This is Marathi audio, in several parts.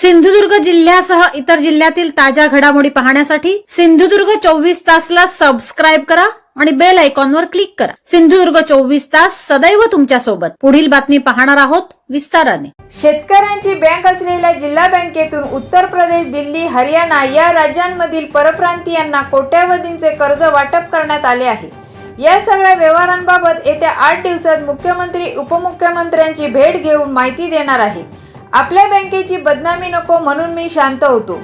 सिंधुदुर्ग जिल्ह्यासह इतर जिल्ह्यातील ताज्या घडामोडी पाहण्यासाठी सिंधुदुर्ग चोवीस तासला सबस्क्राईब करा आणि बेल आयकॉनवर क्लिक करा. सिंधुदुर्ग चोवीस तास सदैव तुमच्यासोबत. पुढील बातमी पाहणार आहोत विस्ताराने. शेतकऱ्यांची बँक असलेल्या जिल्हा बँकेतून उत्तर प्रदेश दिल्ली हरियाणा या राज्यांमधील परप्रांतीयांना कोट्यावधींचे कर्ज वाटप करण्यात आले आहे. या सगळ्या व्यवहारांबाबत येत्या आठ दिवसात मुख्यमंत्री उपमुख्यमंत्र्यांची भेट घेऊन माहिती देणार आहे. आपल्या बँकेची बदनामी नको म्हणून मी शांत होतो.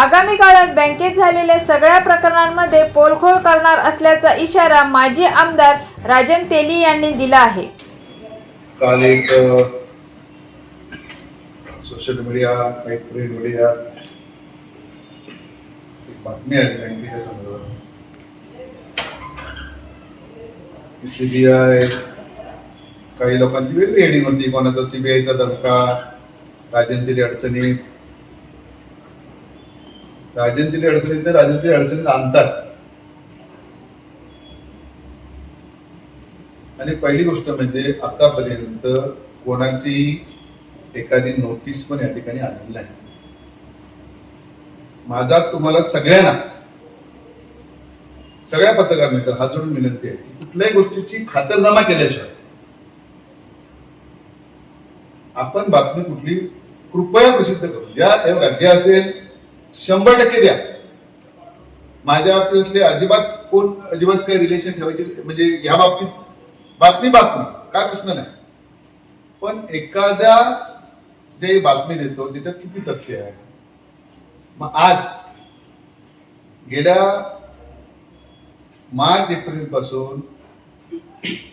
आगामी काळात बँकेत झालेल्या सगळ्या प्रकरणांमध्ये पोलखोल करणार असल्याचा इशारा माजी आमदार राजन तेली यांनी दिला आहे. काल एक सोशल मीडिया काही प्रिंट मीडिया एक बातमी आली बँकेच्या संदर्भात सीबीआय काही लोकांची वेगळी हेडिंग होती कोणाचा सीबीआयचा धमका राजनतील अडचणी. राजनतील अडचणीत तर राजनतील अडचणीत आणतात. आणि पहिली गोष्ट म्हणजे आतापर्यंत कोणाची एखादी नोटीस पण या ठिकाणी आलेली नाही. माझा तुम्हाला सगळ्यांना सगळ्या पत्रकार मित्र हा जोडून विनंती आहे की कुठल्याही गोष्टीची खातरजमा केल्याशिवाय आपण बातमी कुठली कृपया प्रसिद्ध करू. ज्या हे बघा, जे असेल शंभर टक्के द्या. माझ्या बाबतीतले अजिबात कोण अजिबात काही रिलेशन ठेवायचे म्हणजे ह्या बाबतीत बातमी बातमी काय प्रश्न नाही. पण एखाद्या जे बातमी देतो त्याच्यात किती तथ्य आहे? मग आज गेल्या मार्च एप्रिलपासून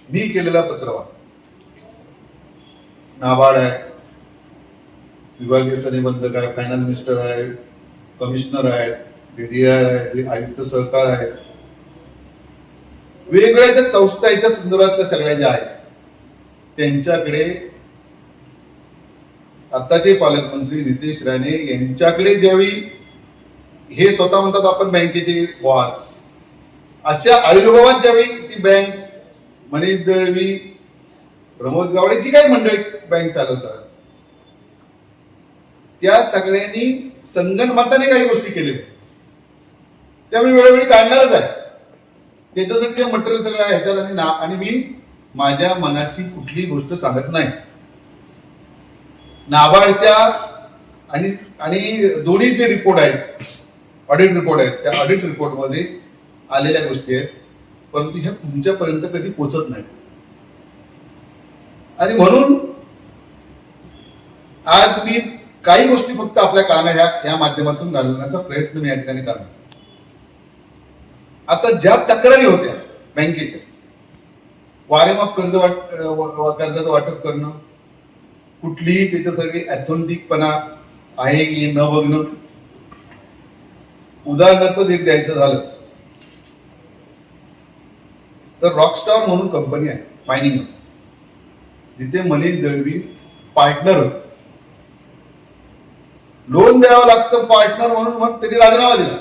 मी केलेला पत्रवाद. नाबार्ड आहे. विभागीय सनिबंधक आहे फायनान्स मिनिस्टर आहे कमिशनर आहेत डीडीआर आहे आयुक्त सहकार आहेत. वेगवेगळ्या ज्या संस्था याच्या संदर्भातल्या सगळ्या ज्या आहेत त्यांच्याकडे आताचे पालकमंत्री नितेश राणे यांच्याकडे ज्यावेळी हे स्वतः म्हणतात आपण बँकेचे बॉस अशा आयुर्भावात ज्यावेळी ती बँक मनीष दळवी प्रमोद गावडे जी काही मंडळी बँक चालवतात त्या सगळ्यांनी संगणमताने काही गोष्टी केलेल्या त्यामुळे त्या मी वेळोवेळी काढणारच आहे. त्याच्यासाठी जे मटेरियल सगळं आहे ह्याच्यात आणि ना आणि मी माझ्या मनाची कुठली गोष्ट सांगत नाही. नाबार्डच्या आणि आणि दोन्ही जे रिपोर्ट आहेत ऑडिट रिपोर्ट आहेत त्या ऑडिट रिपोर्टमध्ये आलेल्या गोष्टी आहेत. परंतु ह्या तुमच्यापर्यंत कधी पोचत नाही. आणि म्हणून आज मी काही गोष्टी फक्त आपल्या काना ह्या या माध्यमातून घालवण्याचा प्रयत्न मी या ठिकाणी करणार. आता ज्या तक्रारी होत्या बँकेच्या वारेमाप कर्ज वाट कर्जाचं वाटप करणं कुठलीही त्याच्यासाठी अथोंटिकपणा आहे की न बघणं उदाहरणार्थ एक द्यायचं झालं तर रॉकस्टार म्हणून कंपनी आहे मायनिंग जिथे मनीष दळवी पार्टनर होते. लोन द्यावं लागतं पार्टनर म्हणून मग त्यांनी राजीनामा दिला.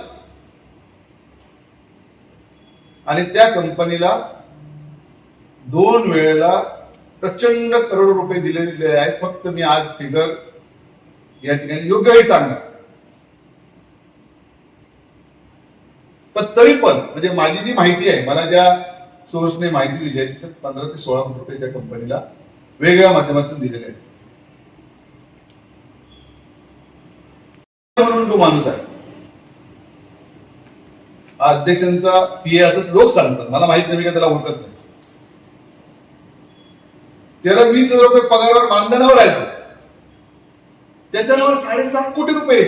आणि त्या कंपनीला दोन वेळेला प्रचंड करोड रुपये दिलेले आहेत. फक्त मी आज फिगर या ठिकाणी योग्यही सांगणार. पण तरी पण म्हणजे माझी जी माहिती आहे मला ज्या सोर्सने माहिती दिली आहे तिथे पंधरा ते सोळा कोटी रुपये त्या कंपनीला वेगळ्या माध्यमातून दिलेले आहेत. म्हणून माणूस आहे. अध्यक्षांचा पीए असंच लोक सांगतात. मला माहीत नाही मी त्याला ओळखत नाही. त्याला वीस हजार रुपये पगारावर मानधनावर आहे त्याच्यावर साडेसात कोटी रुपये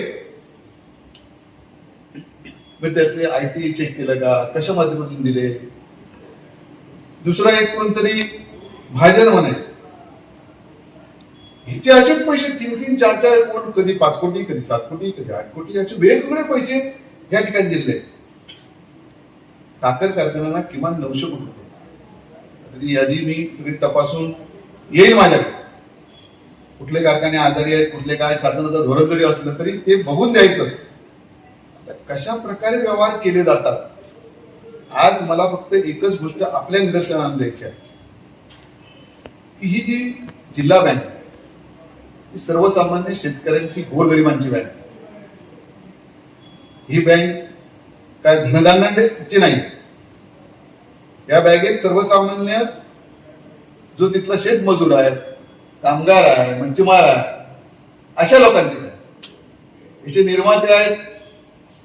मग त्याचे आयटी चेक केलं का? कशा माध्यमातून दिले? दुसरा एक कोणतरी भाजन म्हणे. हिचे असेच पैसे तीन तीन चार चार कोट कधी पाच कोटी कधी सात कोटी कधी आठ कोटी असे वेगवेगळे पैसे या ठिकाणी दिले साखर कारखान्यांना किमान नऊशे कोटी रुपये. यादी मी सगळी तपासून येईल माझ्याकडे. कुठले कारखाने आजारी आहेत कुठले काय शासनाचं धोरण जरी असलं तरी ते बघून द्यायचं असतं. कशा प्रकारे व्यवहार केले जातात? आज मला फक्त एकच गोष्ट आपल्या निदर्शनाला द्यायची आहे. की ही जी जिल्हा बँक आहे, ही सर्वसामान्य शेतकऱ्यांची गोरगरिबांची बँक ही बँक काय धनधान्याची नाही. या बँकेत सर्वसामान्य जो तिथला शेतमजूर आहे कामगार आहे मंचमार आहे अशा लोकांची बँक याचे निर्माते आहेत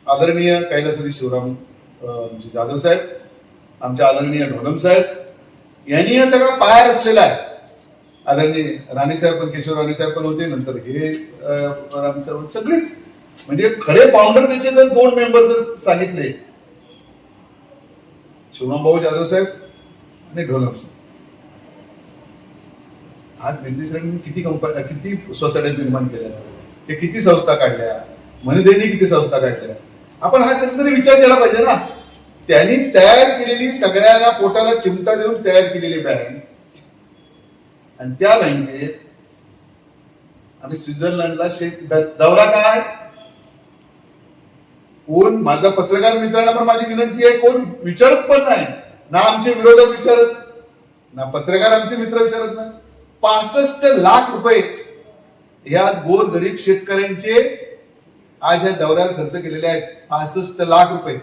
आदरणीय कैलासरी शिवराम जाधव साहेब आमच्या आदरणीय ढोलम साहेब यांनी हा सगळा पाया रचलेला आहे. आदरणीय राणे साहेब पण केशव राणे साहेब पण होते नंतर हे राणे साहेब सगळेच. म्हणजे खरे फाउंडर त्याचे जर दोन मेंबर जर सांगितले. शिवराम भाऊ जाधव साहेब आणि ढोलम साहेब. आज नितीशरांनी किती कंपन्या किती सोसायट्या निर्माण केल्या? ते किती संस्था काढल्या? मनदेनी किती संस्था काढल्या? आपण हा कधीतरी विचार केला पाहिजे ना. त्यांनी तयार केलेली सगळ्यांना पोटाला चिमटा देऊन तयार केलेली बँक आणि त्या बँकेत आम्ही स्वित्झर्लंडला शेत दौरा काय कोण? माझा पत्रकार मित्रांना पण माझी विनंती आहे कोण? विचारत पण नाही. ना आमचे विरोधक विचारत ना पत्रकार आमचे मित्र विचारत नाही. पासष्ट लाख रुपये या गोर गरीब शेतकऱ्यांचे आज या दौऱ्यात खर्च केलेले आहेत. पासष्ट लाख रुपये.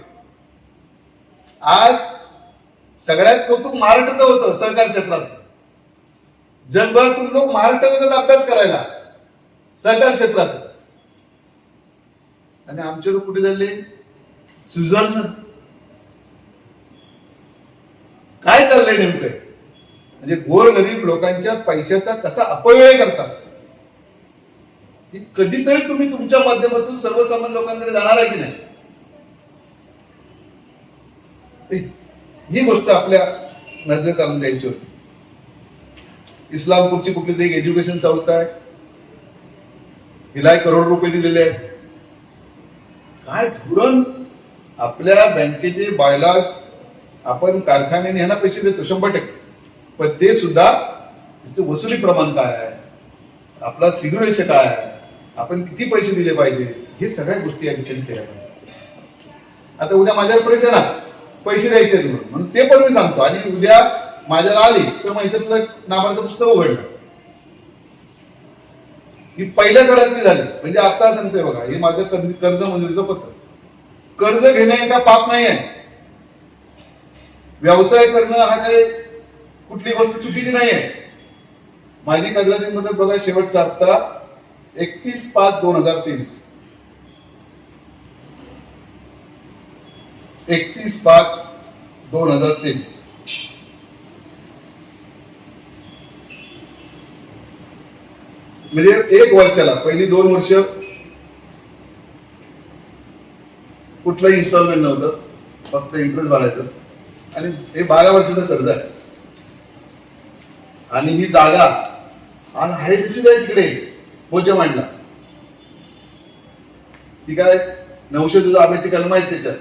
आज सगळ्यात कौतुक महाराष्ट्राचं होतं सहकार क्षेत्रात. जगभरातून लोक महाराष्ट्रात येतात अभ्यास करायला. सहकार क्षेत्राचा. आणि आमचे लोक कुठे झाले? स्वित्झर्लंड. काय चाललंय नेमकं? म्हणजे गोरगरीब लोकांच्या पैशाचा कसा अपव्यय करतात? कधीतरी तुम्ही तुमच्या माध्यमातून सर्वसामान्य लोकांकडे जाणार आहे की नाही? ते- ही गोष्ट आपल्या नजरेत आणून द्यायची होती. इस्लामपूरची कुठली तरी एक एज्युकेशन संस्था आहे. तिला एक करोड रुपये दिलेले आहेत. काय धोरण? आपल्या बँकेचे बायलास आपण कारखान्याने ह्यांना पैसे देतो शंभर टक्के. पण ते सुद्धा त्याचं वसुली प्रमाण काय आहे? आपला सिग्युरेशन काय आहे? आपण किती पैसे दिले पाहिजे? हे सगळ्या गोष्टी या ठिकाणी केल्या पाहिजे. आता उद्या माझ्यावर पैसे आहे. ना पैसे द्यायचे आहेत म्हणून ते पण मी सांगतो. आणि उद्या माझ्याला आली तर मग ह्याच्यातलं नामाचं पुस्तक उघडलं. ही पहिल्या घरातली झाली. म्हणजे आता सांगतोय बघा हे माझं कर्ज कर्ज मंजुरीचं पत्र. कर्ज घेणे का पाप नाही आहे व्यवसाय करणं हा काही कुठली गोष्ट चुकीची नाही आहे माझी कर्जाची मदत बघा शेवटचा हप्ता एकतीस पाच दोन हजार तेवीस. एकतीस पाच दोन हजार तेवीस. म्हणजे एक वर्षाला पहिली दोन वर्ष कुठलंही इन्स्टॉलमेंट नव्हतं फक्त इंटरेस्ट भरायचं. आणि हे बारा वर्षाचं कर्ज आहे. आणि ही जागा आज आहे तशीच आहे तिकडे पोचा मांडला ती काय नऊशे तुझा आंब्याची कलम आहेत त्याच्यात.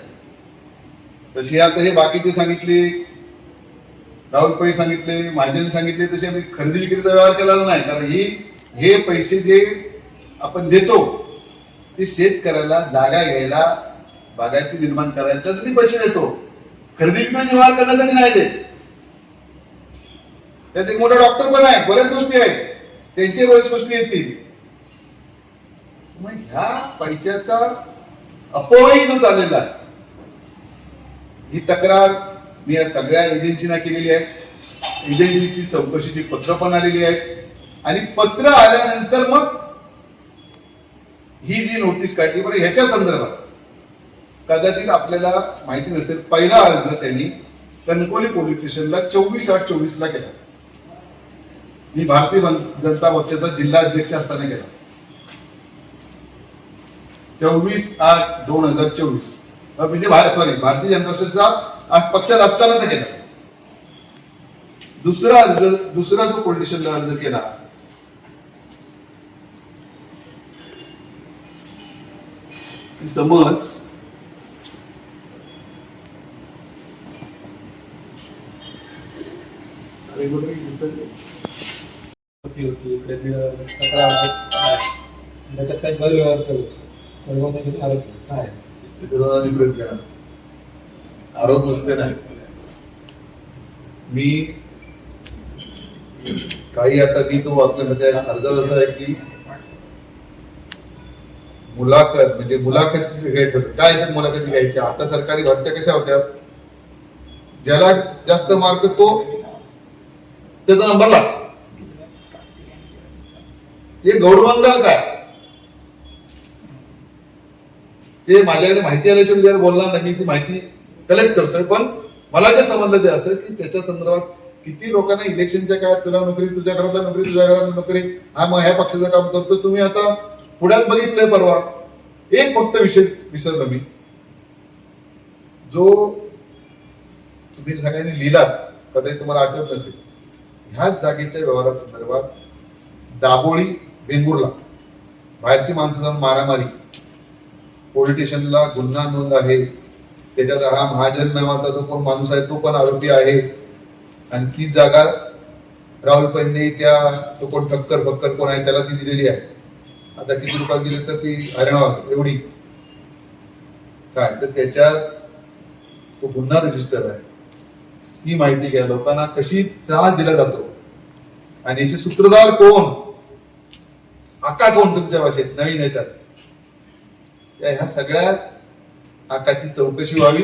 तशी आता हे बाकीचे सांगितले राहुल पै सांगितले महाजन सांगितले तसे आम्ही खरेदी विक्रीचा व्यवहार केलेला नाही. कारण ही हे पैसे जे आपण देतो ते शेतकऱ्याला जागा घ्यायला बागायती निर्माण करायला त्यासाठी पैसे देतो. खरेदी विक्री व्यवहार करण्यासाठी नाही देत. त्यात एक मोठा डॉक्टर पण आहे बऱ्याच गोष्टी आहेत. त्यांच्या बऱ्याच गोष्टी येतील. मग ह्या पैशाचा अपव्यय जो चाललेला आहे. ही तक्रार मी या सगळ्या एजन्सीना केलेली आहे. एजन्सीची चौकशीची पत्र पण आलेली आहेत. आणि पत्र आल्यानंतर मग ही जी नोटीस काढली बरं ह्याच्या संदर्भात कदाचित आपल्याला माहिती नसेल पहिला अर्ज त्यांनी कणकोली पोलीस स्टेशनला चोवीस आठ चोवीस ला केला. मी भारतीय जनता पक्षाचा जिल्हा अध्यक्ष असताना केला. चोवीस आठ दोन हजार चोवीस. म्हणजे सॉरी भारतीय जनता पक्षाचा पक्षात असताना केला. दुसरा अर्ज दुसरा जो पोलीस स्टेशनला अर्ज केला समज हे का? होती होती इकडे ती तक्रार आहे. त्याच्यात काही गैरव्यवहार केला. गैरव्यवहार आरोप आरोप नुसते नाही. मी काही आता मी तो वाचल्यामध्ये अर्जात असा आहे की मुलाखत म्हणजे मुलाखत वेगळे ठरते काय त्यात मुलाखती घ्यायच्या? आता सरकारी भरत्या कशा होत्या? ज्याला जास्त मार्क तो त्याचा नंबर लागतो हे गौरवंदाल काय? ते माझ्याकडे माहिती आल्याच्या विद्यार्थी बोलणार नाही. मी ती माहिती कलेक्ट करतोय. पण मला जे समजलं ते असं की त्याच्या संदर्भात किती लोकांना इलेक्शनच्या काळात तुला नोकरी तुझ्या घराला नोकरी तुझ्या घराला नोकरी. हा मग ह्या पक्षाचं काम करतो तुम्ही आता पुण्यात बघितलंय परवा. एक फक्त विषय विसरलो मी. जो तुम्ही सगळ्यांनी लिहिलात कदाचित तुम्हाला आठवत नसेल ह्याच जागेच्या व्यवहारासंदर्भात दाबोळी वेंगुर्ला बाहेरची माणसं जाऊन मारामारी. पोलीस स्टेशनला गुन्हा नोंद आहे. त्याच्यात हा महाजन नावाचा जो कोण माणूस आहे तो पण आरोपी आहे. आणि ती जागा राहुल पंडे त्या तो कोण ठक्कर बक्कर कोण आहे त्याला ती दिलेली आहे. आता किती रुपयात दिली तर ती हरियाणा एवढी. काय? तर त्याच्यात तो गुन्हा रजिस्टर आहे. ही माहिती घ्या लोकांना कशी त्रास दिला जातो. आणि याचे सूत्रधार कोण? आका कोण तुमच्या भाषेत? नवीन याच्यात. ह्या सगळ्या आकाची चौकशी व्हावी.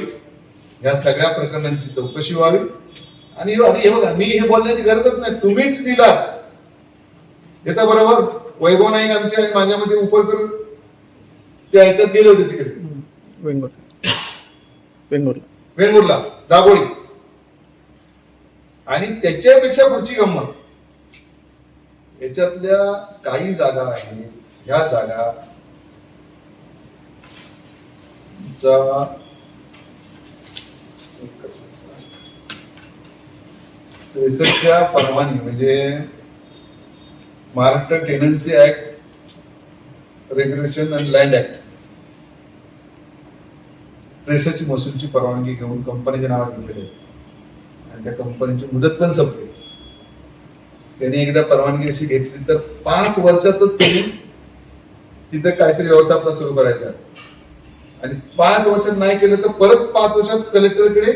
ह्या सगळ्या प्रकरणांची चौकशी व्हावी. आणि हे- बघा मी हे बोलण्याची गरजच नाही. तुम्हीच दिलात येता बरोबर. वैभव नाईक आमच्या आणि माझ्यामध्ये उपर करून त्या ह्याच्यात गेले होते तिकडे. वेंगुर वेंगुर्ला. वेंगुर्ला दाबोळी आणि त्याच्यापेक्षा पुढची गंमत. याच्यातल्या काही जागा आहेत ह्या जागा चा परवानगी म्हणजे Maharashtra tenancy act regulation and land act. ट्रेसरची महसूलची परवानगी घेऊन कंपनीच्या नावात घेतलेली आहे आणि त्या कंपनीची मुदत पण संपली. त्यांनी एकदा परवानगी अशी घेतली तर पाच वर्षातच त्यांनी तिथं काहीतरी व्यवसाय आपला सुरू करायचा. आणि पाच वर्षात नाही केलं तर परत पाच वर्षात कलेक्टरकडे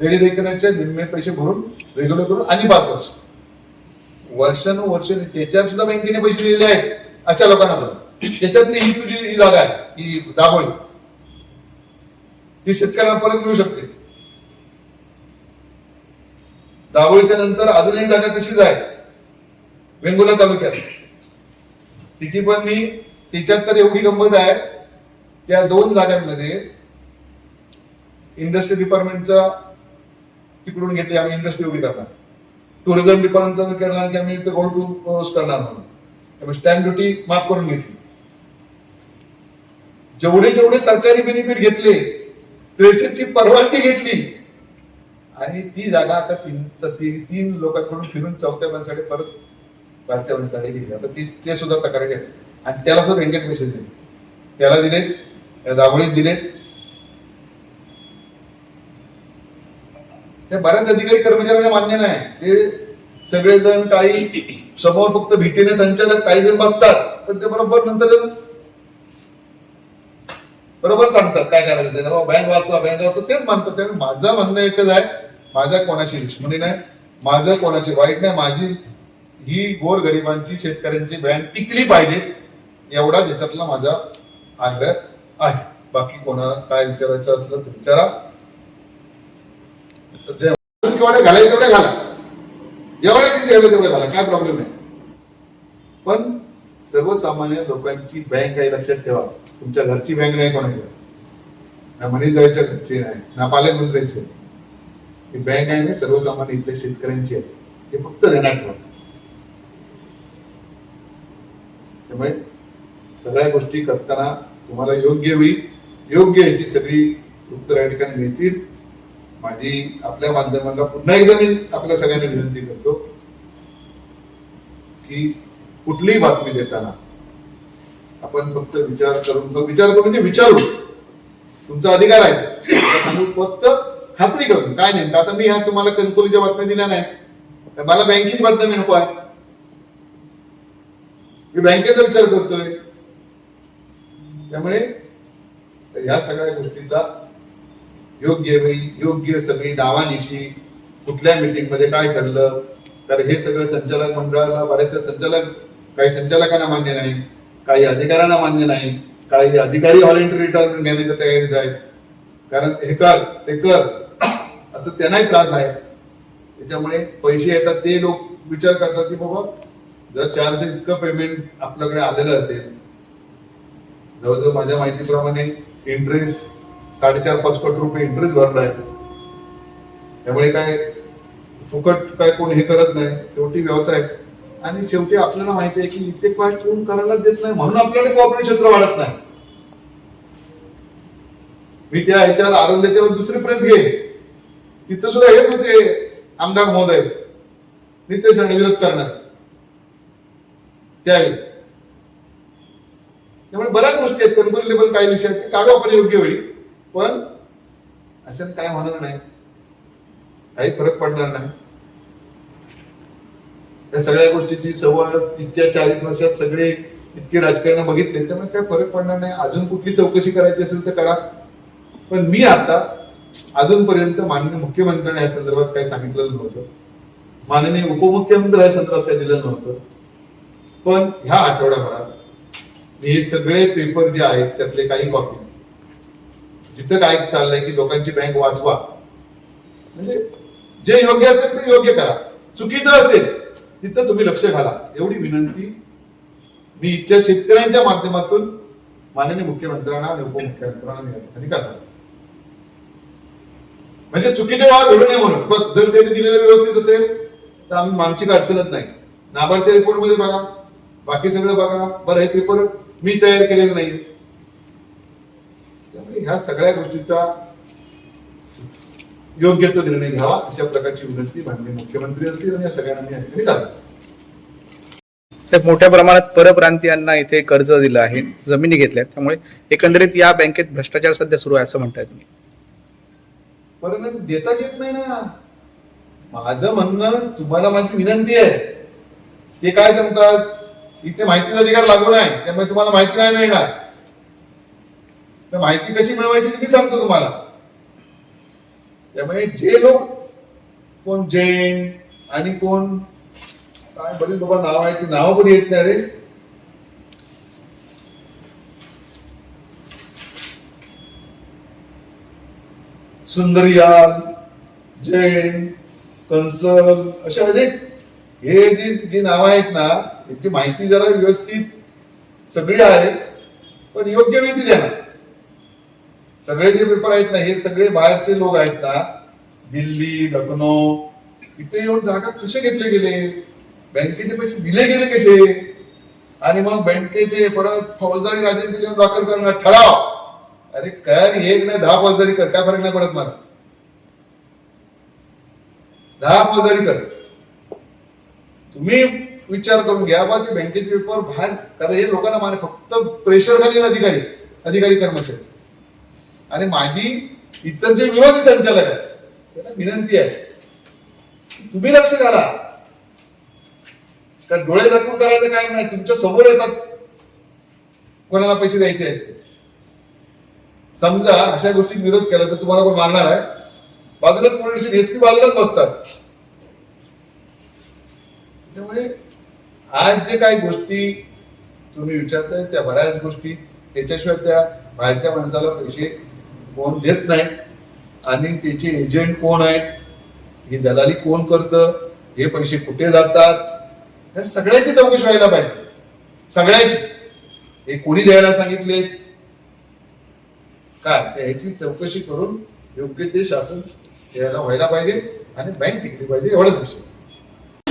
रेडी रेकनच्या निम्मे पैसे भरून रेग्युलर करून आणि पाच वर्ष. वर्षानुवर्ष त्याच्यात सुद्धा बँकेने पैसे दिलेले आहेत अशा लोकांना पण. त्याच्यातली ही तुझी ही जागा आहे ही दाबोळी ती शेतकऱ्यांना परत मिळू शकते. दाबोळीच्या नंतर अजून एक जागा तशीच आहे वेंगुला तालुक्यात. तिची पण मी तिच्यात तर एवढी गंमत आहे त्या दोन जागांमध्ये इंडस्ट्री डिपार्टमेंटचा तिकडून घेतली आम्ही इंडस्ट्री उभी करणार टुरिझम डिपार्टमेंटचा करणार की आम्ही इथं गोल्ड टूर्स करणार म्हणून. त्यामुळे स्टॅम्प ड्युटी माफ करून घेतली. जेवढे जेवढे सरकारी बेनिफिट घेतले त्रेसष्टची परवानगी घेतली आणि ती जागा आता तीन ती- तीन लोकांकडून फिरून चौथ्या माणसाकडे परत पाचव्या माणसाकडे गेली. आता ती ते सुद्धा तक्रार घेत आणि त्याला सुद्धा बँकेत पैसे दिले. त्याला दिलेत त्या दाबोळीत दिलेत ते बऱ्याच अधिकारी कर्मचाऱ्यांना मान्य नाही. ते सगळेजण काही समोर फक्त भीतीने संचालक काही जण बसतात पण ते बरोबर नंतर बरोबर सांगतात काय करायचं ते. बँक वाचवा बँक वाचवा. तेच मानतात. त्यामुळे माझं म्हणणं एकच आहे माझ्या कोणाशी दुश्मनी नाही माझं कोणाशी वाईट नाही माझी ही गोर गरिबांची शेतकऱ्यांची बँक टिकली पाहिजे एवढा त्याच्यातला माझा आग्रह आहे. बाकी कोणाला काय विचारायचं असलं तर विचारा. केवढे घालायचे तेवढे घाला. जेवढ्या किती घाला तेवढे घाला काय प्रॉब्लेम नाही. पण सर्वसामान्य लोकांची बँक आहे लक्षात ठेवा. तुमच्या घरची बँक नाही कोणाची. ना मनी जायच्या घरची नाही ना पालकमंत्र्यांची आहे. ही बँक आहे ना सर्वसामान्य इथल्या शेतकऱ्यांची आहे. हे फक्त ध्यानात ठेवा. त्यामुळे सगळ्या गोष्टी करताना तुम्हाला योग्य होईल योग्य याची सगळी उत्तर या ठिकाणी मिळतील. माझी आपल्या माध्यमांना पुन्हा एकदा मी आपल्या सगळ्यांना विनंती करतो की कुठलीही बातमी देताना आपण फक्त विचार करून विचार करून म्हणजे विचारू तुमचा अधिकार आहे. फक्त खात्री करून. काय नाही आता मी ह्या तुम्हाला कणकोलीच्या बातम्या दिल्या नाहीत. तर मला बँकेची बातमी नको आहे. मी बँकेचा विचार करतोय. त्यामुळे या सगळ्या गोष्टींचा योग्य वेळी योग्य सगळी नावानिशी कुठल्या मीटिंगमध्ये काय ठरलं? तर हे सगळं संचालक मंडळाला बऱ्याचशा संचालक काही संचालकांना मान्य नाही काही अधिकाऱ्यांना मान्य नाही काही अधिकारी व्हॉलेंटरी रिटायरमेंट घेण्याच्या तयारीत आहेत. कारण हे कर ते कर. असं त्यांनाही त्रास आहे. त्याच्यामुळे पैसे येतात ते लोक विचार करतात की बाबा जर चारशे इतकं पेमेंट आपल्याकडे आलेलं असेल जवळजवळ माझ्या माहितीप्रमाणे इंटरेस्ट साडेचार पाच कोटी रुपये इंटरेस्ट भरला आहे. त्यामुळे काय फुकट काय कोण हे करत नाही. शेवटी व्यवसाय. आणि शेवटी आपल्याला माहिती आहे की इथे काय कोण करायला देत नाही म्हणून आपल्याला कोऑपरेटिव्ह क्षेत्र वाढत नाही. मी त्या ह्याच्यावर आनंदाच्यावर दुसरी प्रेस घेईन. तिथं सुद्धा हेच होते आमदार महोदय. नितेश राणे विरोध करणार. त्यावेळी. त्यामुळे बऱ्याच गोष्टी आहेत कम्फर्टेबल काही विषय आहेत. ते काढू आपण योग्य वेळी. पण अशात काय होणार नाही. काही फरक पडणार नाही. या सगळ्या गोष्टीची सवय इतक्या चाळीस वर्षात सगळे इतके राजकारण बघितले त्यामुळे काय फरक पडणार नाही. अजून कुठली चौकशी करायची असेल तर करा. पण मी आता अजूनपर्यंत माननीय मुख्यमंत्र्यांनी या संदर्भात काही सांगितलेलं नव्हतं. माननीय उपमुख्यमंत्री या संदर्भात काही दिलं नव्हतं. पण ह्या आठवड्याभरात हे सगळे पेपर जे आहेत त्यातले काही कॉपी जिथं काय चाललंय की लोकांची बँक वाचवा. म्हणजे जे योग्य असेल ते योग्य करा. चुकीचं असेल तिथं तुम्ही लक्ष घाला. एवढी विनंती मी इथल्या शेतकऱ्यांच्या माध्यमातून माननीय मुख्यमंत्र्यांना आणि उपमुख्यमंत्र्यांना या ठिकाणी करणार म्हणजे चुकीचे वाद घडू नये म्हणून. पण जर त्यांनी दिलेलं व्यवस्थित असेल तर आम्ही मागची अडचणच नाही. नाबार्डच्या रिपोर्टमध्ये बघा. बाकी सगळं बघा. बरं हे पेपर मी तयार केलेलं नाही त्यामुळे ह्या सगळ्या गोष्टीचा योग्य तो निर्णय घ्यावा अशा प्रकारची विनंती माननीय मुख्यमंत्री असतील आणि या सगळ्यांना मी या ठिकाणी साहेब मोठ्या प्रमाणात परप्रांतीयांना इथे कर्ज दिलं आहे जमिनी घेतल्या. त्यामुळे एकंदरीत या बँकेत भ्रष्टाचार सध्या सुरू आहे असं म्हणताय तुम्ही. परंतु देताच येत नाही ना. माझं म्हणणं तुम्हाला माझी विनंती आहे. ते काय सांगतात? इथे माहितीचा अधिकार लागू नाही त्यामुळे तुम्हाला माहिती नाही मिळणार. तर माहिती कशी मिळवायची मी सांगतो तुम्हाला. त्यामुळे जे लोक कोण जैन आणि कोण काय बरेच बाबा नाव आहे ती नाव पण येत नाही रे. सुंदरियाल जैन कंसल अशा अनेक. हे जी जी नावं आहेत ना याची माहिती जरा व्यवस्थित सगळी आहे पण योग्य माहिती द्या सगळे जे पेपर आहेत ना हे सगळे बाहेरचे लोक आहेत ना दिल्ली लखनौ इथे येऊन जागा कसे घेतले गेले? बँकेचे पैसे दिले गेले कसे? आणि मग बँकेचे परत फौजदारी राजन दाखल करणार ठराव. अरे कर एक नाही दहा फौजदारी कर काय फरक नाही पडत मला. दहा फौजदारी कर. तुम्ही विचार करून घ्या बा ते बँकेचे पेपर बाहेर कारण हे लोकांना माने फक्त प्रेशर खाली अधिकारी अधिकारी कर्मचारी. आणि माझी इतर जे विरोधी संचालक आहेत त्यांना विनंती आहे. तुम्ही लक्ष घाला. कारण डोळे दाखवून करायचं काय नाही तुमच्यासमोर येतात. कोणाला पैसे द्यायचे आहेत? समजा अशा गोष्टी विरोध केला तर तुम्हाला कोण मारणार आहे? बाजूलाच पोलीस एसपी बाजूलाच बसतात. त्यामुळे आज जे काही गोष्टी तुम्ही विचारताय त्या बऱ्याच गोष्टी त्याच्याशिवाय त्या बाहेरच्या माणसाला पैसे कोण देत नाही. आणि त्याचे एजंट कोण आहेत? ही दलाली कोण करतं? हे पैसे कुठे जातात? ह्या सगळ्याची चौकशी व्हायला पाहिजे. सगळ्याची. हे कोणी द्यायला सांगितले? काय? त्याची चौकशी करून योग्य ते शासन द्यायला व्हायला पाहिजे आणि बँक टिकली पाहिजे एवढंच विषय